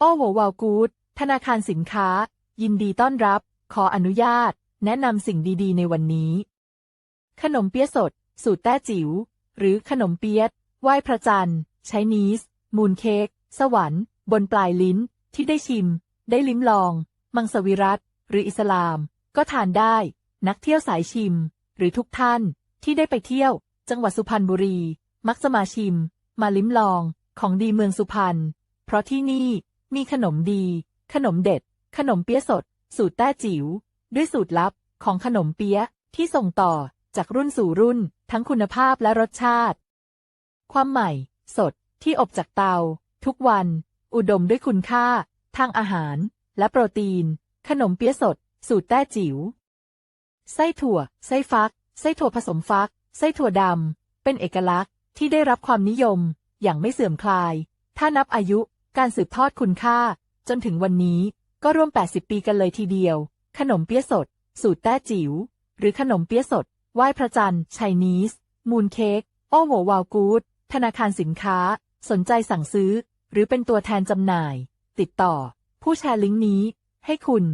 โอ้โหวาวกูดธนาคารสินค้า ยินดีต้อนรับ ขออนุญาต แนะนำสิ่งดีๆ ในวันนี้ ขนมเปี๊ยะสด สูตรแต้จิ๋ว หรือขนมเปี๊ยะไหว้พระจันทร์ใช้นีส มูนเค้ก สวรรค์ บนปลายลิ้น ที่ได้ชิม ได้ลิ้มลอง มังสวิรัต หรืออิสลาม ก็ทานได้ นักเที่ยวสายชิม หรือทุกท่าน ที่ได้ไปเที่ยว จังหวัดสุพรรณบุรี มักจะมาชิม มาลิ้มลอง ของดีเมืองสุพรรณ เพราะที่นี่ มีขนมดี ขนมเด็ด ขนมเปี๊ยะสด สูตรแต้จิ๋ว ด้วยสูตรลับของขนมเปี๊ยะที่ส่งต่อจากรุ่นสู่รุ่น ทั้งคุณภาพและรสชาติ ความใหม่ สด ที่อบจากเตา ทุกวัน อุดมด้วยคุณค่า ทางอาหาร และโปรตีน ขนมเปี๊ยะสด สูตรแต้จิ๋ว ไส้ถั่ว ไส้ฟัก ไส้ถั่วผสมฟัก ไส้ถั่วดำ เป็นเอกลักษณ์ที่ได้รับความนิยมอย่างไม่เสื่อมคลาย ถ้านับอายุ การสืบทอดคุณค่า จนถึงวันนี้ก็ร่วม 80 ปีกันเลยทีเดียว ขนมเปี๊ยะสด สูตรแต้จิ๋ว หรือขนมเปี๊ยะสด ไหว้พระจันทร์ไชนีส มูนเค้กโอ้โหวาวกูดธนาคารสินค้า สนใจสั่งซื้อ หรือเป็นตัวแทนจำหน่าย ติดต่อ ผู้แชร์ลิงก์นี้ ให้คุณ